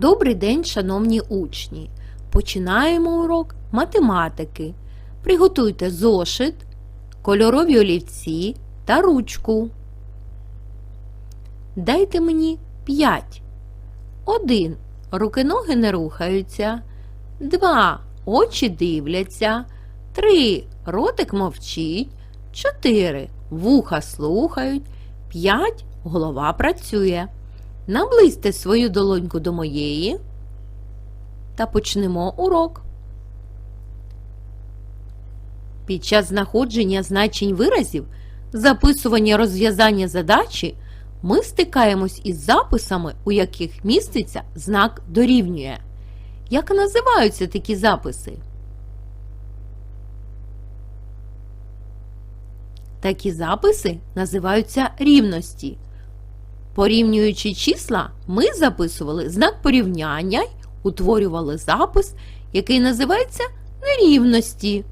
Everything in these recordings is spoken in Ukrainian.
Добрий день, шановні учні! Починаємо урок математики. Приготуйте зошит, кольорові олівці та ручку. Дайте мені 5. 1. Руки-ноги не рухаються. 2. Очі дивляться. 3. Ротик мовчить. 4. Вуха слухають. 5. Голова працює. Наблизьте свою долоньку до моєї та почнемо урок. Під час знаходження значень виразів, записування розв'язання задачі ми стикаємось із записами, у яких міститься знак дорівнює. Як називаються такі записи? Такі записи називаються рівності. Порівнюючи числа, ми записували знак порівняння й утворювали запис, який називається нерівності.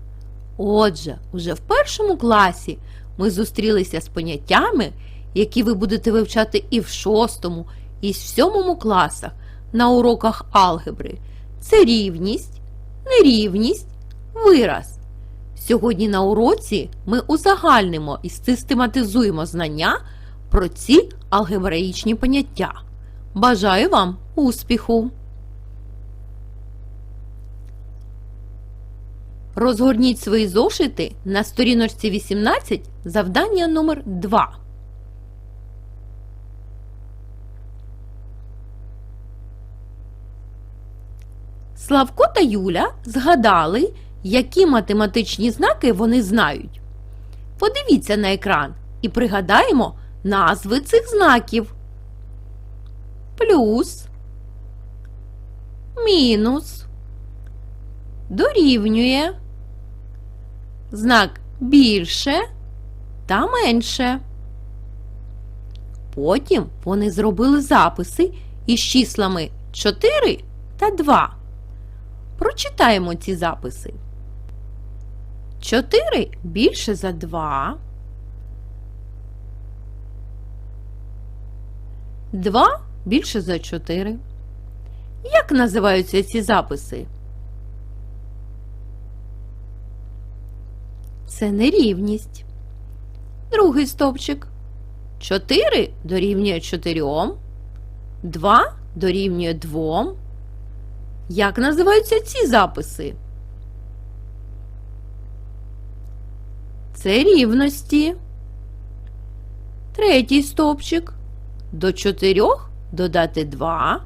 Отже, уже в першому класі ми зустрілися з поняттями, які ви будете вивчати і в шостому, і в сьомому класах на уроках алгебри. Це рівність, нерівність, вираз. Сьогодні на уроці ми узагальнимо і систематизуємо знання про ці алгебраїчні поняття. Бажаю вам успіху! Розгорніть свої зошити на сторіночці 18 завдання номер 2. Славко та Юля згадали, які математичні знаки вони знають. Подивіться на екран і пригадаємо назви цих знаків. Плюс, мінус, дорівнює, знак більше та менше. Потім вони зробили записи із числами 4 та 2. Прочитаємо ці записи. 4 більше за 2. 2 більше за 4. Як називаються ці записи? Це нерівність. Другий стовпчик. 4 дорівнює 4. 2 дорівнює 2. Як називаються ці записи? Це рівності. Третій стовпчик. До 4 додати 2.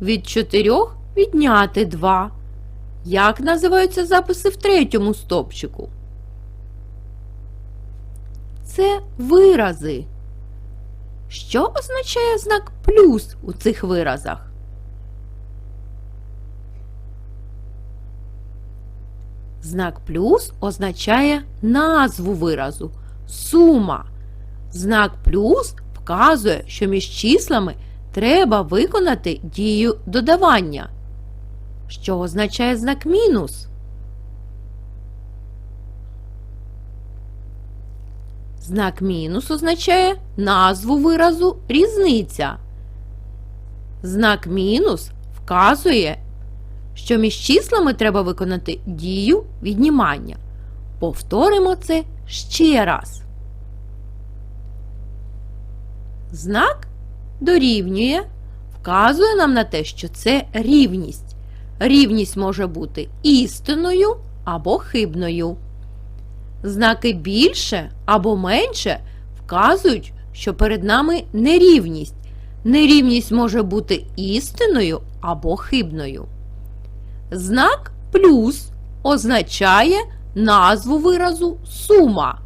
Від 4 відняти 2. Як називаються записи в третьому стовпчику? Це вирази. Що означає знак плюс у цих виразах? Знак плюс означає назву виразу сума. Знак плюс вказує, що між числами треба виконати дію додавання. Що означає знак мінус? Знак мінус означає назву виразу різниця. Знак мінус вказує, що між числами треба виконати дію віднімання. Повторимо це ще раз. Знак дорівнює вказує нам на те, що це рівність. Рівність може бути істинною або хибною. Знаки більше або менше вказують, що перед нами нерівність. Нерівність може бути істинною або хибною. Знак плюс означає назву виразу сума.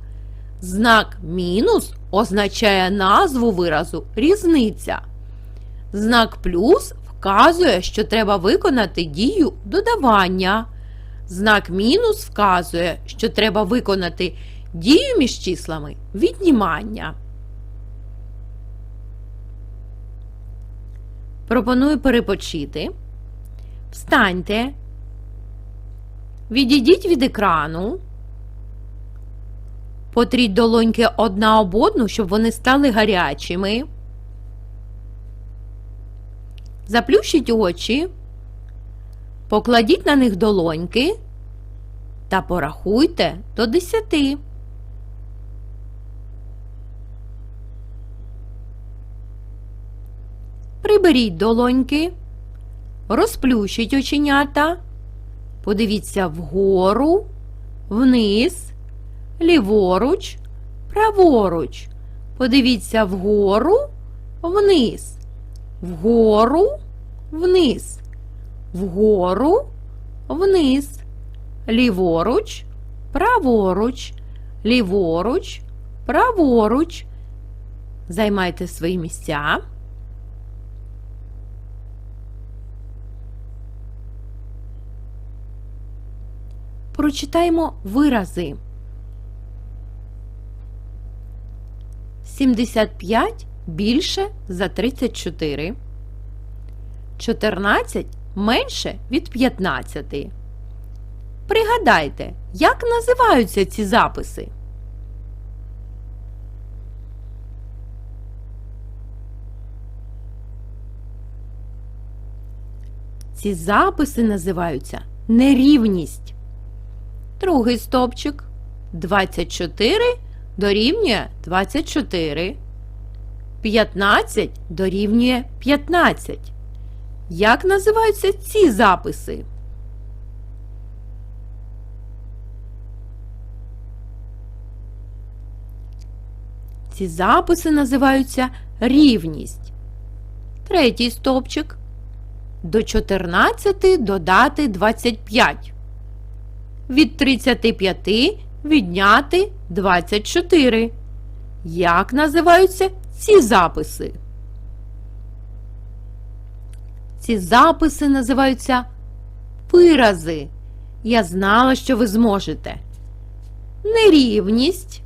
Знак мінус означає назву виразу різниця. Знак плюс вказує, що треба виконати дію додавання. Знак мінус вказує, що треба виконати дію між числами віднімання. Пропоную перепочити. Встаньте. Відійдіть від екрану. Потріть долоньки одна об одну, щоб вони стали гарячими. Заплющіть очі, покладіть на них долоньки та порахуйте до десяти. Приберіть долоньки, розплющіть оченята, подивіться вгору, вниз, ліворуч, праворуч. Подивіться вгору, вниз, вгору, вниз, вгору, вниз, ліворуч, праворуч, ліворуч, праворуч. Займайте свої місця. Прочитаємо вирази. 75 більше за 34. 14 менше від 15. Пригадайте, як називаються ці записи? Ці записи називаються нерівність. Другий стовпчик 24 дорівнює 24. 15 дорівнює 15. Як називаються ці записи? Ці записи називаються рівність. Третій стовпчик. До 14 додати 25. Від 35 відняти 24. Як називаються ці записи? Ці записи називаються вирази. Я знала, що ви зможете. Нерівність.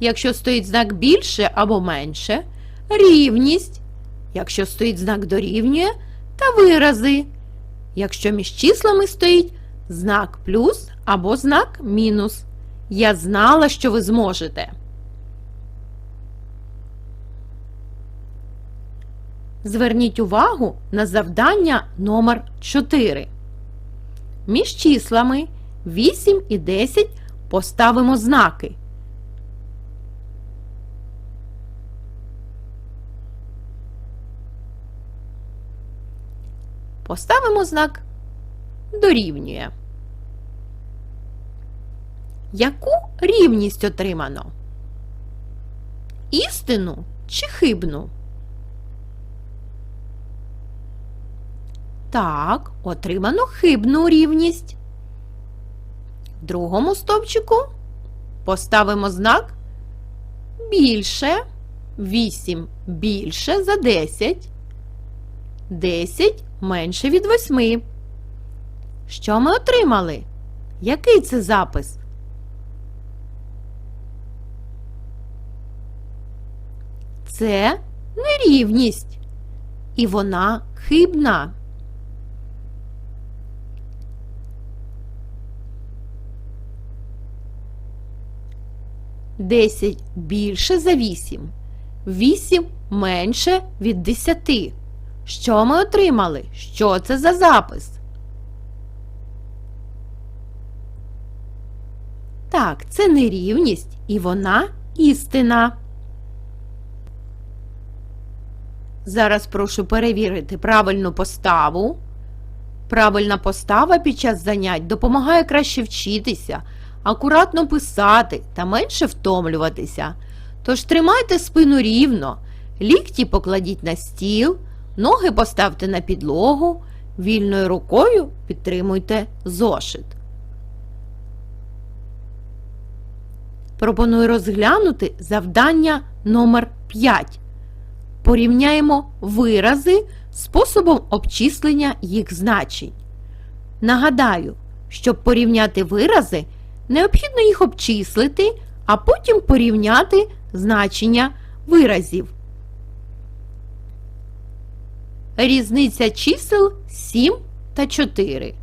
Якщо стоїть знак більше або менше, рівність, якщо стоїть знак дорівнює, та вирази. Якщо між числами стоїть знак плюс або знак мінус. Я знала, що ви зможете. Зверніть увагу на завдання номер 4. Між числами 8 і 10 поставимо знаки. Поставимо знак дорівнює. Яку рівність отримано? Істину чи хибну? Так, отримано хибну рівність. В другому стовпчику поставимо знак більше 8 більше за 10. 10 менше від 8. Що ми отримали? Який це запис? Це нерівність. І вона хибна. Десять більше за вісім. Вісім менше від десяти. Що ми отримали? Що це за запис? Так, це нерівність, і вона істина. Зараз прошу перевірити правильну поставу. Правильна постава під час занять допомагає краще вчитися, акуратно писати та менше втомлюватися. Тож тримайте спину рівно, лікті покладіть на стіл, ноги поставте на підлогу, вільною рукою підтримуйте зошит. Пропоную розглянути завдання номер 5. Порівняємо вирази способом обчислення їх значень. Нагадаю, щоб порівняти вирази, необхідно їх обчислити, а потім порівняти значення виразів. Різниця чисел 7 та 4.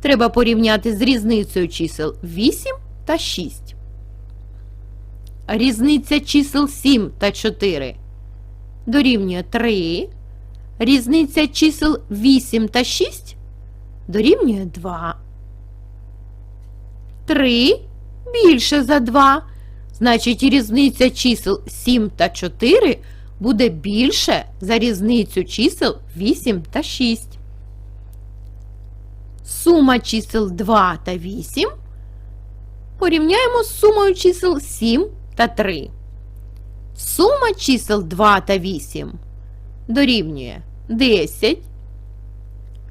Треба порівняти з різницею чисел 8 та 6. Різниця чисел 7 та 4. дорівнює 3. Різниця чисел 8 та 6 дорівнює 2. 3 більше за 2. Значить, різниця чисел 7 та 4 буде більше за різницю чисел 8 та 6. Сума чисел 2 та 8 порівняємо з сумою чисел 7 та 3. Сума чисел 2 та 8 дорівнює 10.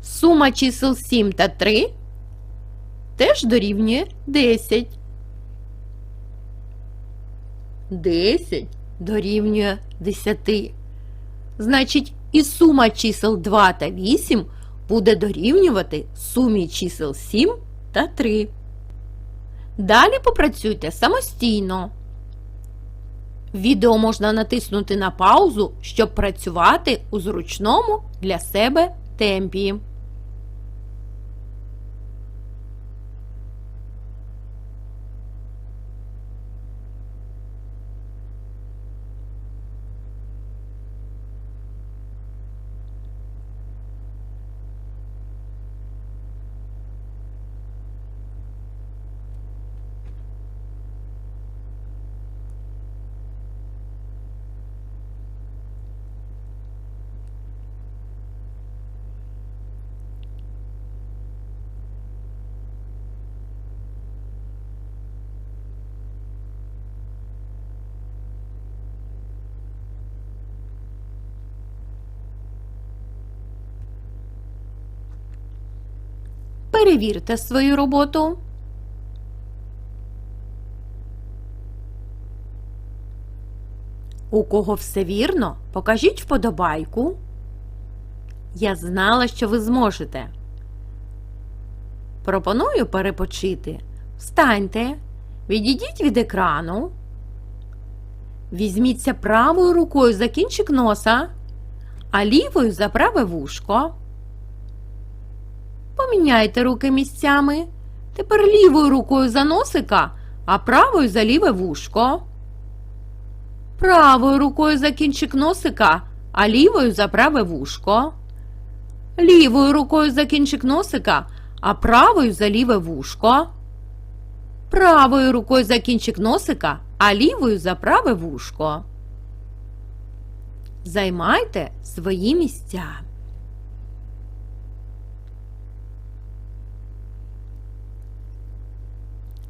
Сума чисел 7 та 3 теж дорівнює 10. 10 дорівнює 10. Значить, і сума чисел 2 та 8 буде дорівнювати сумі чисел 7 та 3. Далі попрацюйте самостійно. Відео можна натиснути на паузу, щоб працювати у зручному для себе темпі. Перевірте свою роботу. У кого все вірно, покажіть вподобайку. Я знала, що ви зможете. Пропоную перепочити. Встаньте, відійдіть від екрану. Візьміться правою рукою за кінчик носа, а лівою за праве вушко. Поміняйте руки місцями. Тепер лівою рукою за носика, а правою за ліве вушко. Правою рукою за кінчик носика, а лівою за праве вушко. Лівою рукою за кінчик носика, а правою за ліве вушко. Правою рукою за кінчик носика, а лівою за праве вушко. Займайте свої місця.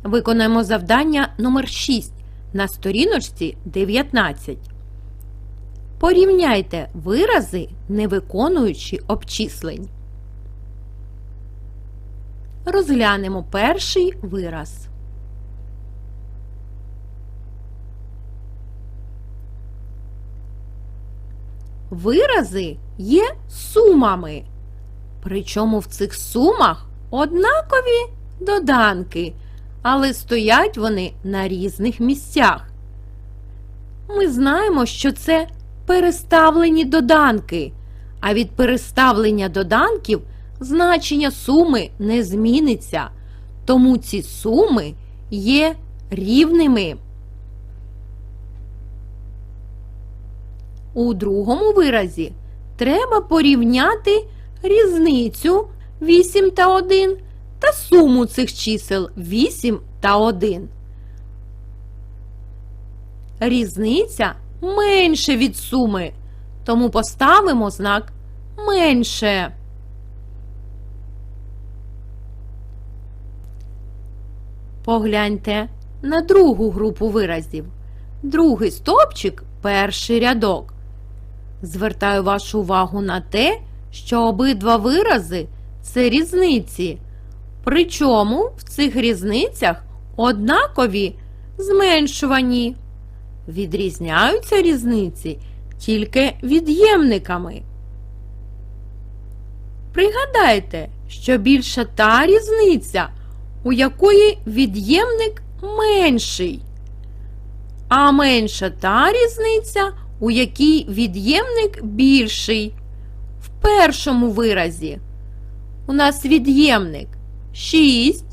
Виконаємо завдання номер 6 на сторіночці 19. Порівняйте вирази, не виконуючи обчислень. Розглянемо перший вираз. Вирази є сумами. Причому в цих сумах однакові доданки але стоять вони на різних місцях. Ми знаємо, що це переставлені доданки, а від переставлення доданків значення суми не зміниться, тому ці суми є рівними. У другому виразі треба порівняти різницю 8 та 1 та суму цих чисел 8 та 1. Різниця менше від суми, тому поставимо знак менше. Погляньте на другу групу виразів. Другий стовпчик перший рядок. Звертаю вашу увагу на те, що обидва вирази це різниці. Причому в цих різницях однакові зменшувані. Відрізняються різниці тільки від'ємниками. Пригадайте, що більша та різниця, у якої від'ємник менший, а менша та різниця, у якій від'ємник більший. В першому виразі у нас від'ємник 6.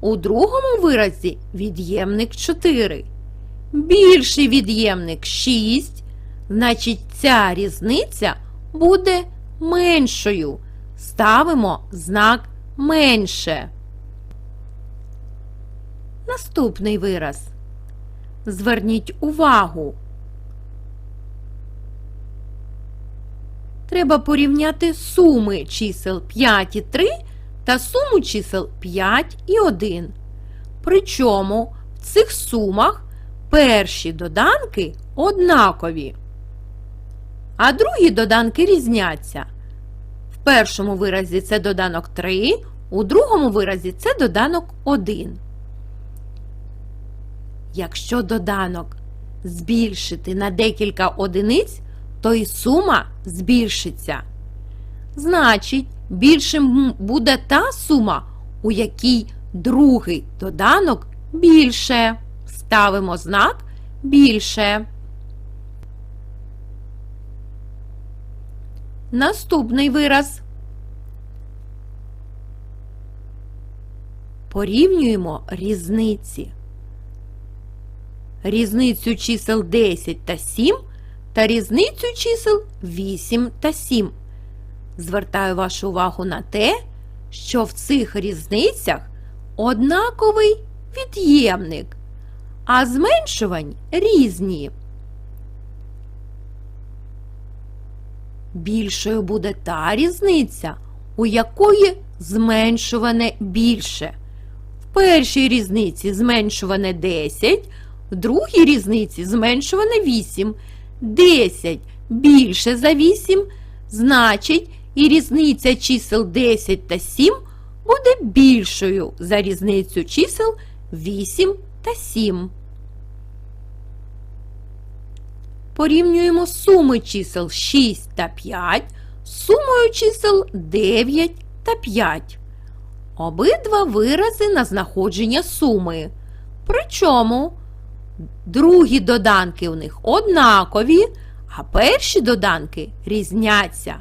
У другому виразі від'ємник 4. Більший від'ємник 6, Значить, ця різниця буде меншою. Ставимо знак менше. Наступний вираз. Зверніть увагу. Треба порівняти суми чисел 5 і 3 та суму чисел 5 і 1. Причому в цих сумах перші доданки однакові, а другі доданки різняться. В першому виразі це доданок 3, у другому виразі це доданок 1. Якщо доданок збільшити на декілька одиниць, то і сума збільшиться. Значить, більшим буде та сума, у якій другий доданок більше. Ставимо знак більше. Наступний вираз. Порівнюємо різниці. Різницю чисел 10 та 7 та різницю чисел 8 та 7. Звертаю вашу увагу на те, що в цих різницях однаковий від'ємник, а зменшувань різні. Більшою буде та різниця, у якої зменшуване більше. В першій різниці зменшуване 10, в другій різниці зменшуване 8. 10 більше за 8, значить і різниця чисел 10 та 7 буде більшою за різницю чисел 8 та 7. Порівнюємо суми чисел 6 та 5 з сумою чисел 9 та 5. Обидва вирази на знаходження суми. Причому другі доданки у них однакові, а перші доданки різняться.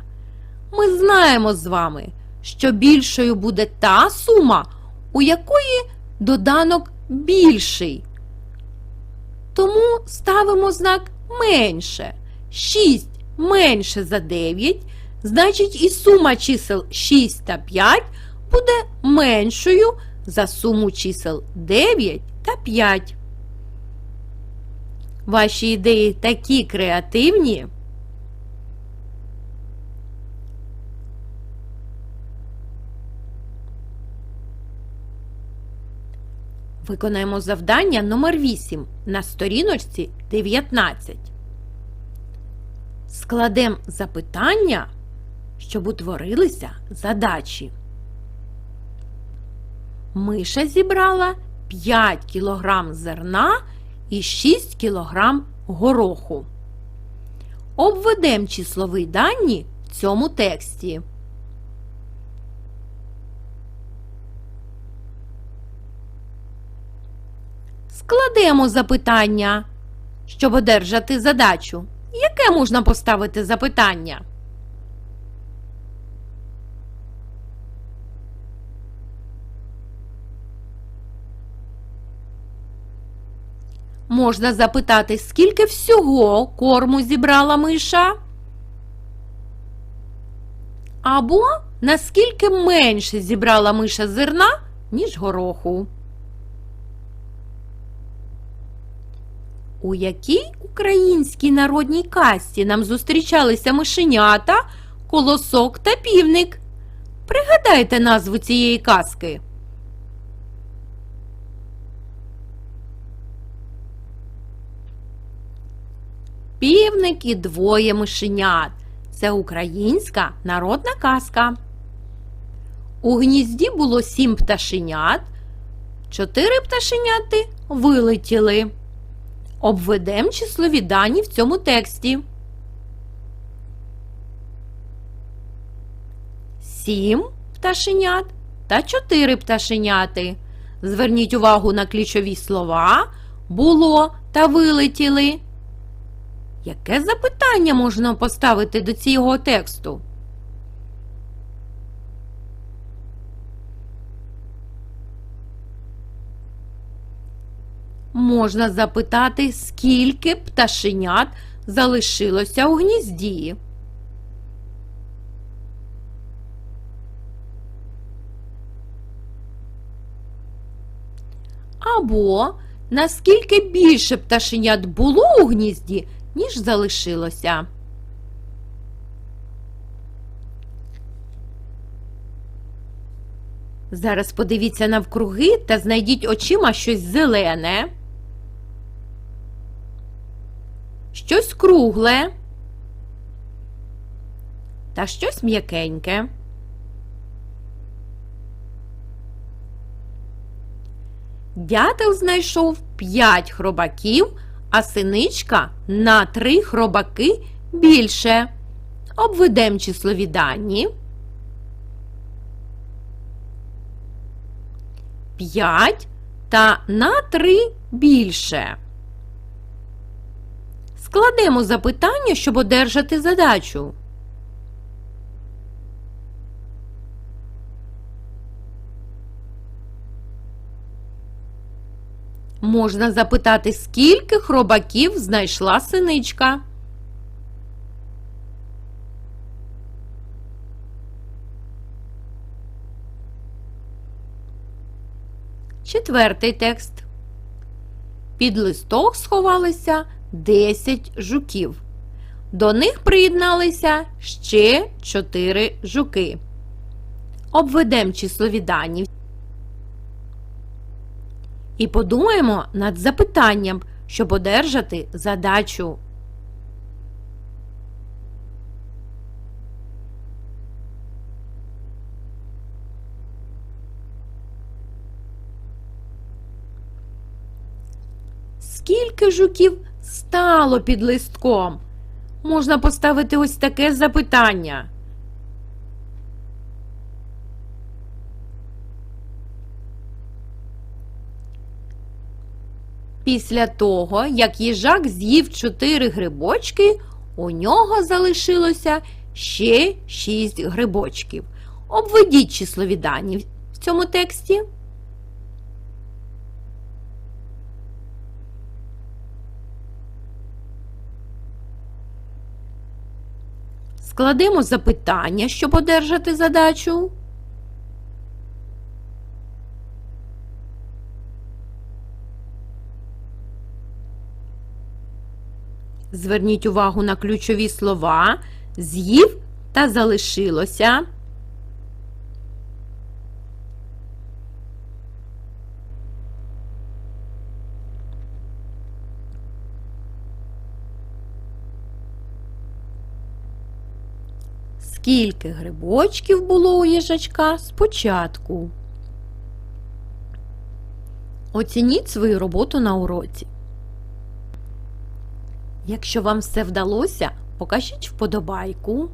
Ми знаємо з вами, що більшою буде та сума, у якої доданок більший. Тому ставимо знак менше. 6 менше за 9, значить і сума чисел 6 та 5 буде меншою за суму чисел 9 та 5. Ваші ідеї такі креативні. Виконаємо завдання номер 8 на сторіночці 19. Складемо запитання, щоб утворилися задачі. Миша зібрала 5 кг зерна і 6 кг гороху. Обведемо числові дані в цьому тексті. Складемо запитання, щоб одержати задачу. Яке можна поставити запитання? Можна запитати, скільки всього корму зібрала миша? Або наскільки менше зібрала миша зерна, ніж гороху? У якій українській народній касті нам зустрічалися мишенята, колосок та півник? Пригадайте назву цієї казки. Півник і двоє мишенят. Це українська народна казка. У гнізді було сім пташенят. Чотири пташеняти вилетіли. Обведемо числові дані в цьому тексті. Сім пташенят та чотири пташеняти. Зверніть увагу на ключові слова було та вилетіли. Яке запитання можна поставити до цього тексту? Можна запитати, скільки пташенят залишилося у гнізді? Або наскільки більше пташенят було у гнізді, ніж залишилося? Зараз подивіться навкруги та знайдіть очима щось зелене, щось кругле та щось м'якеньке. Дятел знайшов п'ять хробаків, а синичка на три хробаки більше. Обведем числові дані. 5 та на 3 більше. Складемо запитання, щоб одержати задачу. Можна запитати, скільки хробаків знайшла синичка. Четвертий текст. Під листок сховалися 10 жуків. До них приєдналися ще 4 жуки. Обведемо числові дані. І подумаємо над запитанням, щоб одержати задачу. Скільки жуків стало під листком? Можна поставити ось таке запитання. Після того, як їжак з'їв чотири грибочки, у нього залишилося ще шість грибочків. Обведіть числові дані в цьому тексті. Складемо запитання, щоб одержати задачу. Зверніть увагу на ключові слова з'їв та залишилося. Скільки грибочків було у їжачка спочатку? Оцініть свою роботу на уроці. Якщо вам все вдалося, покажіть вподобайку.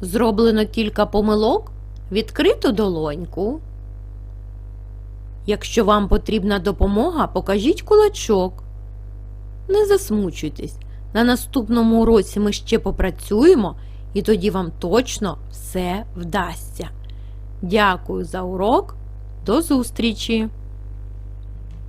Зроблено кілька помилок, відкриту долоньку. Якщо вам потрібна допомога, покажіть кулачок. Не засмучуйтесь. На наступному уроці ми ще попрацюємо, і тоді вам точно все вдасться. Дякую за урок. До зустрічі!